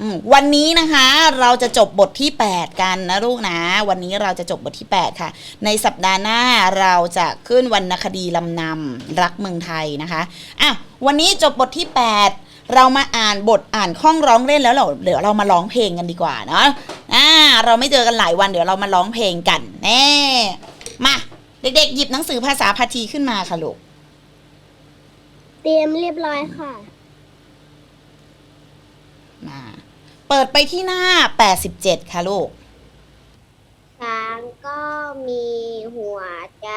อืมวันนี้นะคะเราจะจบบทที่ 8 กันนะลูกนะ วันนี้เราจะจบบทที่ 8 ค่ะ ในสัปดาห์หน้าเราจะขึ้นวรรณคดีลำนำรักเมืองไทยนะคะอะวันนี้จบบทที่ 8 เรามาอ่านบทอ่านข้องร้องเล่นแล้วเราเดี๋ยวเรามาร้องเพลงกันดีกว่าเนาะอ่าเราไม่เจอกันหลายวันเดี๋ยวเรามาร้องเพลงกันแน่มาเด็กๆ หยิบหนังสือภาษาพาทีขึ้นมาค่ะลูกเตรียมเรียบร้อยค่ะมา เปิดไปที่หน้า 87 ค่ะลูก ช้างก็มีหัวใจ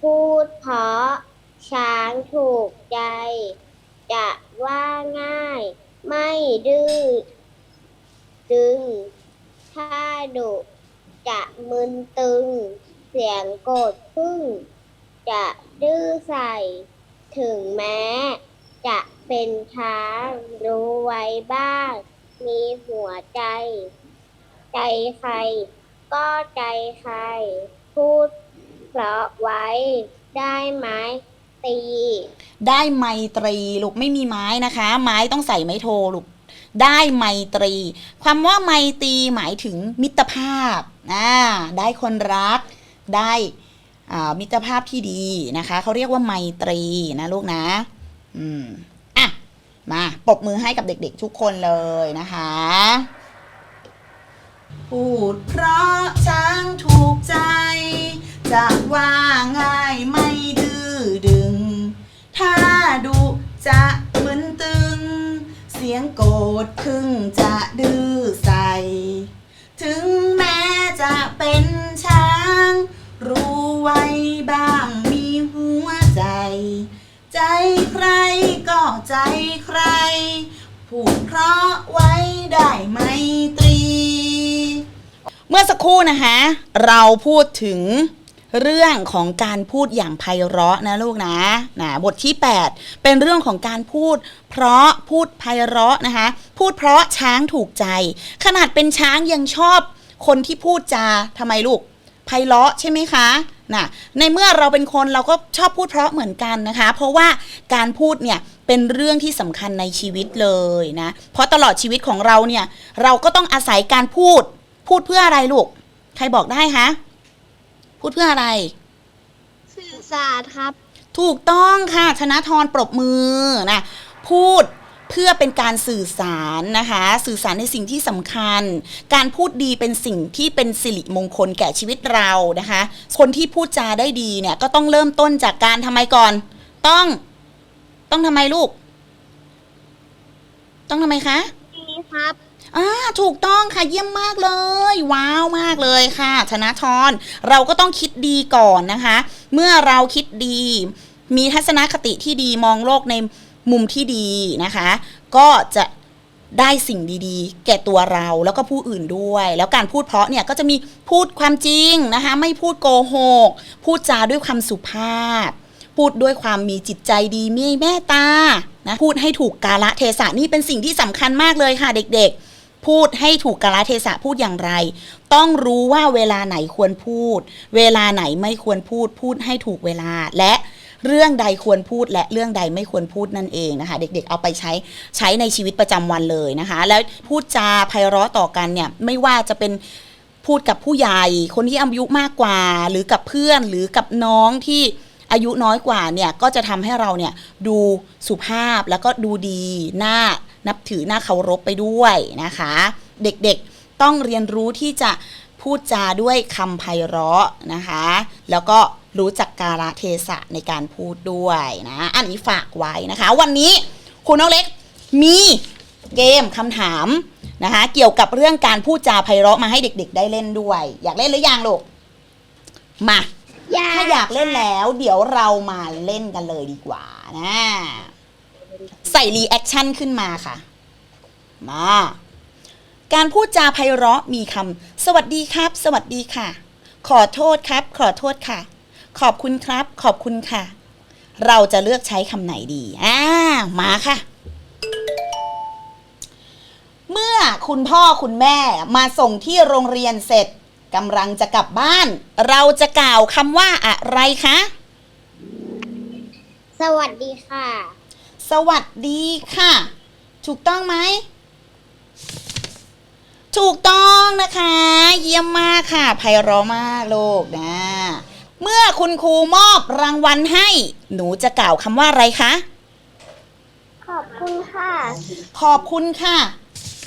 พูดเพราะ ช้างถูกใจ จะว่าง่าย ไม่ดื้อดึง ถ้าดุจะมึนตึง เสียงโกรธพึ่ง จะดื้อใส่ ถึงแม้ จะเป็นช้างรู้ไว้บ้าง มีหัวใจ ใจใคร ก็ใจใคร พูดเพราะไว้ได้ไหมตี ได้ไมตรีลูกไม่มีไม้นะคะ ไม้ต้องใส่ไม้โทลูกได้ไมตรี ความว่าไมตรีหมายถึงมิตรภาพอ่าได้คนรัก ได้อ่ามิตรภาพที่ดีนะคะเขาเรียกว่าไมตรีนะลูกนะ อืม มาปรบมือให้กับเด็กๆทุกคนเลยนะคะพูดเพราะช้างถูกใจ จะว่าง่ายไม่ดื้อดึง ถ้าดุจะมึนตึง เสียงโกรธคึงจะดื้อใส ถึงแม้จะเป็นช้าง รู้ไว้บ้าง รพูดเพราะไว้ได้ไมตรี เมื่อสักครู่นะคะเราพูดถึงเรื่องของการพูดอย่างไพเราะนะลูกนะนะบทที่ 8 เป็นเรื่องของการพูด เพราะพูดไพเราะนะคะ พูดเพราะช้างถูกใจ ขนาดเป็นช้างยังชอบคนที่พูดจาทำไมลูก ไพเราะใช่ไหมคะนะในเมื่อเราเป็นคนเราก็ชอบพูดเพราะเหมือนกันนะคะ เพราะว่าการพูดเนี่ยเป็นเรื่องที่สำคัญในชีวิตเลยนะ เพราะตลอดชีวิตของเราเนี่ยเราก็ต้องอาศัยการพูด พูดเพื่ออะไรลูก ใครบอกได้คะพูดเพื่ออะไร สื่อสารครับ ถูกต้องค่ะ ธนทรปรบมือนะพูดเพื่อเป็นการสื่อสารนะคะ สื่อสารในสิ่งที่สำคัญ การพูดดีเป็นสิ่งที่เป็นสิริมงคลแก่ชีวิตเรานะคะ คนที่พูดจาได้ดีเนี่ยก็ต้องเริ่มต้นจากการทำไมก่อน ต้องต้องทำไมลูก ต้องทำไมคะดีครับอ่าถูกต้องค่ะเยี่ยมมากเลย ว้าวมากเลยค่ะธนทรเราก็ต้องคิดดีก่อนนะคะ เมื่อเราคิดดี มีทัศนคติที่ดีมองโลกใน มุมที่ดีนะคะ ก็จะได้สิ่งดีๆ แก่ตัวเราแล้วก็ผู้อื่นด้วย แล้วการพูดเพราะเนี่ยก็จะมีพูดความจริงนะคะ ไม่พูดโกหก พูดจาด้วยความสุภาพ พูดด้วยความมีจิตใจดีมีเมตตานะพูดให้ถูกกาละเทศะนี่เป็นสิ่งที่สำคัญมากเลยค่ะเด็กๆ พูดให้ถูกกาละเทศะพูดอย่างไร ต้องรู้ว่าเวลาไหนควรพูด เวลาไหนไม่ควรพูด พูดให้ถูกเวลาและ เรื่องใดควรพูดและเรื่องใดไม่ควรพูดนั่นเองนะคะ เด็กๆ เอาไปใช้ใช้ในชีวิตประจำวันเลยนะคะ แล้วพูดจาไพเราะต่อกันเนี่ยไม่ว่าจะเป็นพูดกับผู้ใหญ่ คนที่อายุมากกว่า หรือกับเพื่อนหรือกับน้องที่อายุน้อยกว่าเนี่ยก็จะทำให้เราเนี่ยดูสุภาพแล้วก็ดูดีหน่านับถือหน่าเคารพไปด้วยนะคะ เด็กๆต้องเรียนรู้ที่จะพูดจาด้วยคำไพเราะนะคะ แล้วก็ รู้จักกาลเทศะในการพูดด้วยนะ อันนี้ฝากไว้นะคะ วันนี้คุณน้องเล็กมีเกมคำถามนะคะ เกี่ยวกับเรื่องการพูดจาไพเราะมาให้เด็ก ๆ ได้เล่นด้วย อยากเล่นหรือยังลูกมาอยาถ้าอยากเล่นแล้ว เดี๋ยวเรามาเล่นกันเลยดีกว่านะใส่รีแอคชั่นขึ้นมาค่ะ มาการพูดจาไพเราะมีคำสวัสดีครับ สวัสดีค่ะ ขอโทษครับ ขอโทษค่ะ ขอบคุณครับ ขอบคุณค่ะ เราจะเลือกใช้คำไหนดี อ่า มาค่ะ เมื่อคุณพ่อคุณแม่มาส่งที่โรงเรียนเสร็จกำลังจะกลับบ้าน เราจะกล่าวคำว่าอะไรคะ สวัสดีค่ะ สวัสดีค่ะ ถูกต้องไหมถูกต้องนะคะ เยี่ยมมากค่ะไพเราะมากลูกนะ เมื่อคุณครูมอบรางวัลให้ หนูจะกล่าวคำว่าอะไรคะ ขอบคุณค่ะ ขอบคุณค่ะ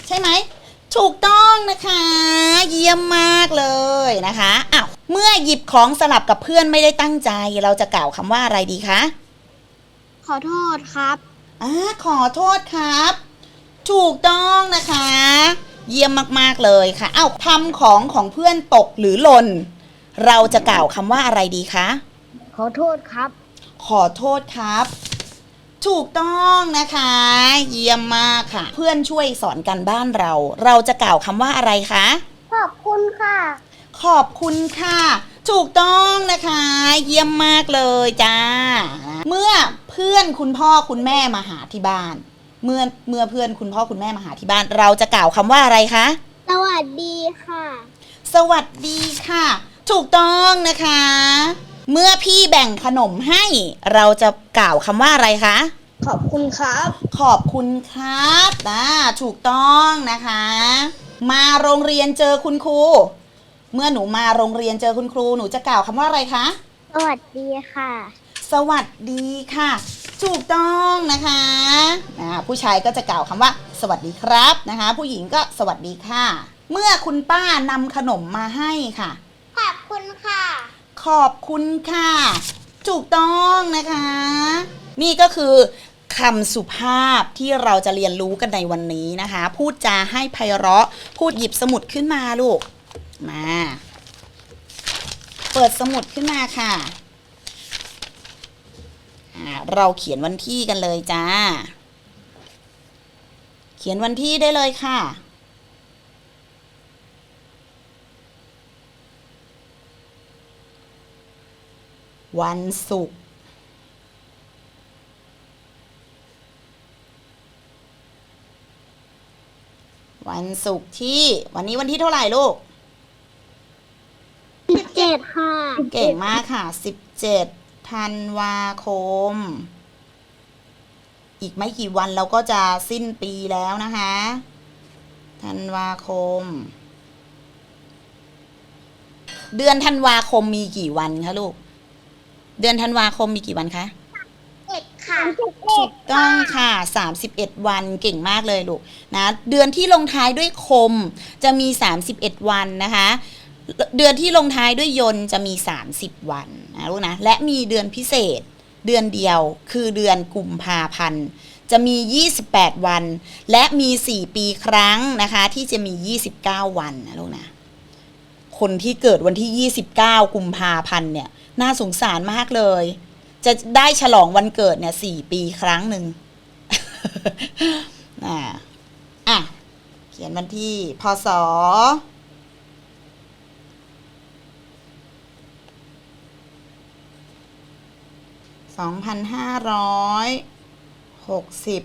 ใช่ไหม ถูกต้องนะคะ เยี่ยมมากเลยนะคะอ้าวเมื่อหยิบของสลับกับเพื่อนไม่ได้ตั้งใจ เราจะกล่าวคำว่าอะไรดีคะขอโทษครับอ่าขอโทษครับ ถูกต้องนะคะ เยี่ยมมากๆเลยค่ะอ้าวทำของของเพื่อนตกหรือหล่น เราจะกล่าวคำว่าอะไรดีคะ ขอโทษครับ ขอโทษครับ ถูกต้องนะคะ เยี่ยมมากค่ะ เพื่อนช่วยสอนกันบ้านเรา เราจะกล่าวคำว่าอะไรคะ ขอบคุณค่ะ ขอบคุณค่ะ ถูกต้องนะคะ เยี่ยมมากเลยจ้า เมื่อเพื่อนคุณพ่อคุณแม่มาหาที่บ้าน เมื่อเมื่อเพื่อนคุณพ่อคุณแม่มาหาที่บ้าน เราจะกล่าวคำว่าอะไรคะ สวัสดีค่ะ สวัสดีค่ะ ถูกต้องนะคะ เมื่อพี่แบ่งขนมให้ เราจะกล่าวคำว่าอะไรคะ ขอบคุณครับ ขอบคุณครับนะถูกต้องนะคะ มาโรงเรียนเจอคุณครู เมื่อหนูมาโรงเรียนเจอคุณครูหนูจะกล่าวคำว่าอะไรคะ สวัสดีค่ะ สวัสดีค่ะ ถูกต้องนะคะอ่าผู้ชายก็จะกล่าวคำว่า สวัสดีครับนะคะ ผู้หญิงก็สวัสดีค่ะ เมื่อคุณป้านำขนมมาให้ค่ะ ขอบคุณค่ะ ขอบคุณค่ะ ถูกต้องนะคะ นี่ก็คือคำสุภาพที่เราจะเรียนรู้กันในวันนี้นะคะ พูดจาให้ไพเราะ พูดหยิบสมุดขึ้นมาลูก มา เปิดสมุดขึ้นมาค่ะ เราเขียนวันที่กันเลยจ้า เขียนวันที่ได้เลยค่ะ วันศุกร์วันศุกร์ที่วันนี้วันที่เท่าไหร่ลูกสิบเจ็ดค่ะ เก่งมากค่ะ17ธันวาคม อีกไม่กี่วันเราก็จะสิ้นปีแล้วนะคะธันวาคม เดือนธันวาคมมีกี่วันคะลูก เดือนธันวาคมมีกี่วันคะเจ็ดค่ะถูกต้องค่ะ 31 วันเก่งมากเลยลูกนะเดือนที่ลงท้ายด้วยคมจะมี 31 วันนะคะ เดือนที่ลงท้ายด้วยยนต์จะมี 30 วันนะลูกนะและมีเดือนพิเศษเดือนเดียวคือเดือนกุมภาพันธ์จะมี 28 วัน และมี 4 ปีครั้งนะคะ ที่จะมี 29 วันนะลูกนะคนที่เกิดวันที่ 29 กุมภาพันธ์เนี่ย น่าสงสารมากเลย จะได้ฉลองวันเกิดเนี่ยสี่ปีครั้งหนึ่งอ่าอะ เขียนวันที่ พศสองพันห้าร้อยหกสิบ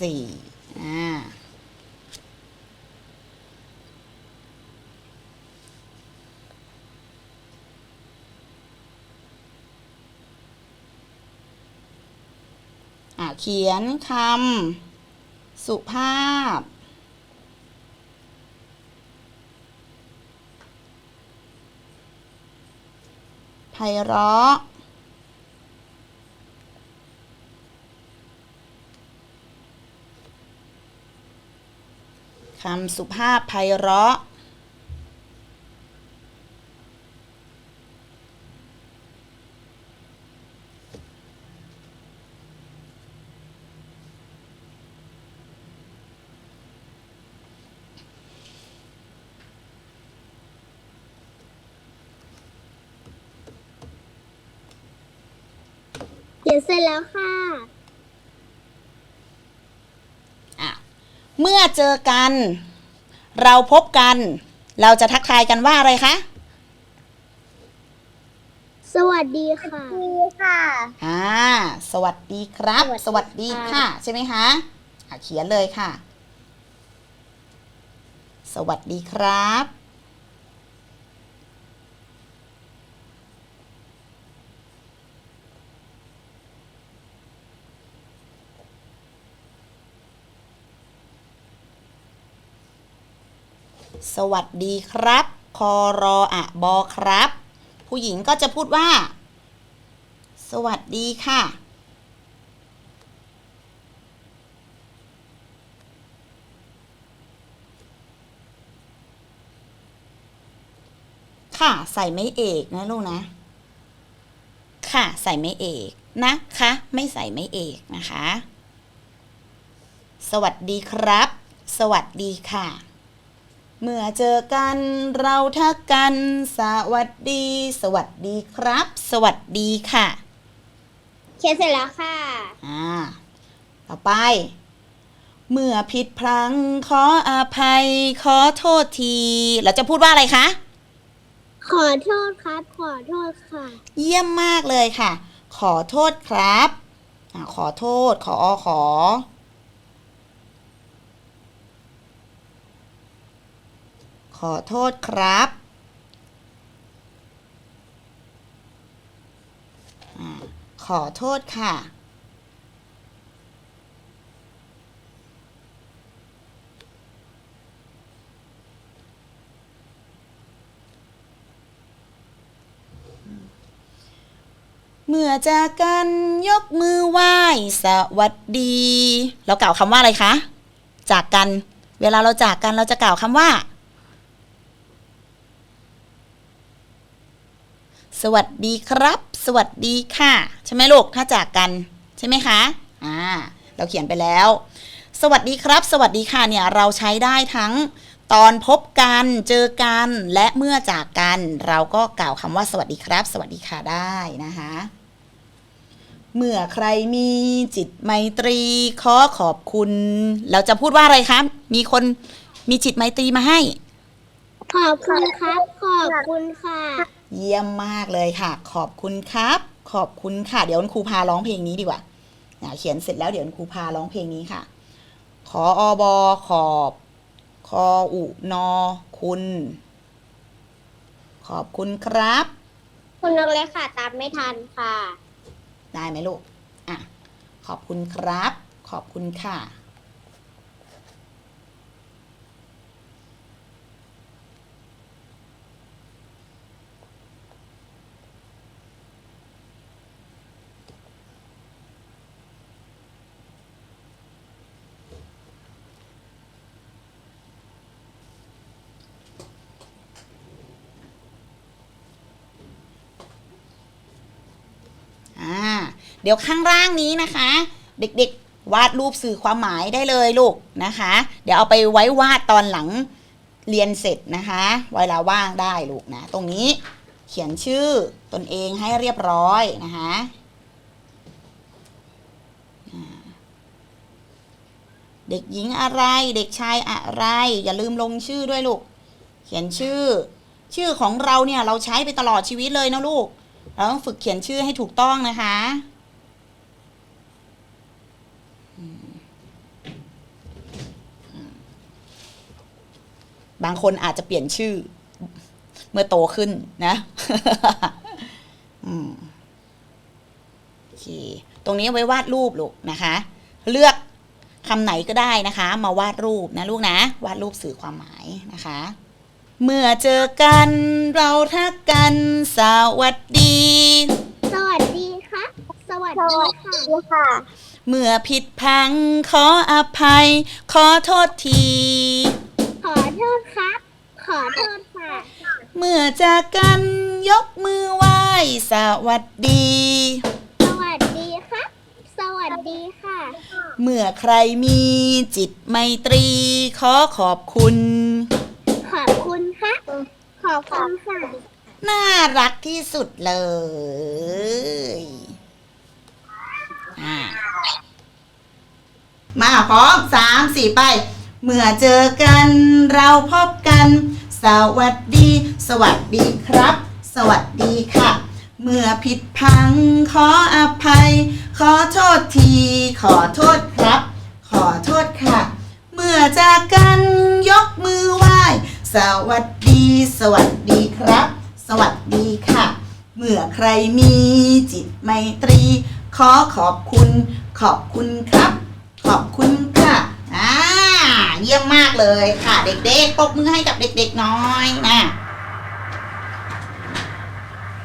สี่อ่า เขียนคำสุภาพ ไพเราะคำสุภาพไพเราะ เขียนเสร็จ แล้วค่ะอะ เมื่อเจอกัน เราพบกัน เราจะทักทายกันว่าอะไรคะ สวัสดีค่ะสวัสดีค่ะ อ่า สวัสดีครับสสวัวัสสดีดีค่ะค่ะ ใช่ไหมคะอะเขียนเลยค่ะ สวัสดีครับ สวัสดีครับ คอรออะบอครับ ผู้หญิงก็จะพูดว่า สวัสดีค่ะ ค่ะใส่ไม่เอกนะลูกนะ ค่ะใส่ไม่เอกนะคะ ไม่ใส่ไม่เอกนะคะ สวัสดีครับ สวัสดีค่ะ เมื่อเจอกันเราทักกัน สวัสดี สวัสดีครับ สวัสดีค่ะเขียนเสร็จแล้วค่ะ อ่า ต่อไป เมื่อผิดพลั้งขออภัย ขอโทษที เราจะพูดว่าอะไรคะ ขอโทษครับ ขอโทษค่ะ เยี่ยมมากเลยค่ะ ขอโทษครับอาขอโทษ ขออขอ ขอโทษครับ ขอโทษค่ะ เมื่อจากกันยกมือไหว้สวัสดี เรากล่าวคำว่าอะไรคะ จากกัน เวลาเราจากกันเราจะกล่าวคำว่า สวัสดีครับ สวัสดีค่ะ ใช่ไหมลูกถ้าจากกันใช่ไหมคะอ่าเราเขียนไปแล้ว สวัสดีครับ สวัสดีค่ะเนี่ยเราใช้ได้ทั้งตอนพบกันเจอกันและเมื่อจากกัน เราก็กล่าวคำว่าสวัสดีครับ สวัสดีค่ะได้นะคะเมื่อใครมีจิตไมตรีขอขอบคุณ เราจะพูดว่าอะไรครับ มีคนมีจิตไมตรีมาให้ ขอบคุณครับ ขอบคุณค่ะ เยี่ยมมากเลยค่ะ ขอบคุณครับ ขอบคุณค่ะ เดี๋ยวคุณครูพาร้องเพลงนี้ดีกว่าอ่าเขียนเสร็จแล้วเดี๋ยวคุณครูพาร้องเพลงนี้ค่ะ ขออบอขอบคออุนอคุณ ขอบคุณครับ คุณนกเล็กค่ะ ตามไม่ทันค่ะ ได้ไหมลูก อะ ขอบคุณครับ ขอบคุณค่ะ อ่า เดี๋ยวข้างล่างนี้นะคะ เด็กๆวาดรูปสื่อความหมายได้เลยลูกนะคะ เดี๋ยวเอาไปไว้วาดตอนหลังเรียนเสร็จนะคะเวลาว่างได้ลูกนะ ตรงนี้เขียนชื่อตนเองให้เรียบร้อยนะคะเด็กหญิงอะไรเด็กชายอะไร อย่าลืมลงชื่อด้วยลูก เขียนชื่อ ชื่อของเราเนี่ยเราใช้ไปตลอดชีวิตเลยนะลูก เราต้องฝึกเขียนชื่อให้ถูกต้องนะคะอืมอืม บางคนอาจจะเปลี่ยนชื่อ เมื่อโตขึ้นนะอืมโอเค ตรงนี้เอาไว้วาดรูปลูกนะคะ เลือกคำไหนก็ได้นะคะ มาวาดรูปนะลูกนะ วาดรูปสื่อความหมายนะคะ เมื่อเจอกัน เราทักกัน สวัสดี สวัสดีค่ะสวัสดีค่ะ เมื่อผิดพลังขออภัย ขอโทษทีขอโท ษครับ ขอโทษค่ะ เมื่อจากกันยกมือไหว้สวัสดี สวัสดีครับ สวัสดีค่ะ เมื่อใครมีจิตไมตรี ขอขอบคุณ ขอบคุณค่ะขอบคุณค่ะ น่ารักที่สุดเลยอ่ามาพร้อมสามสี่ไป เมื่อเจอกันเราพบกัน สวัสดี สวัสดีครับ สวัสดีค่ะ เมื่อผิดพังขออภัย ขอโทษที ขอโทษครับ ขอโทษค่ะ เมื่อจากกันยกมือไหว้ สวัสดี สวัสดีครับ สวัสดีค่ะ เมื่อใครมีจิตไมตรี ขอขอบคุณ ขอบคุณครับ ขอบคุณ เยี่ยมมากเลยค่ะ เด็กๆตบมือให้กับเด็กๆน้อยนะ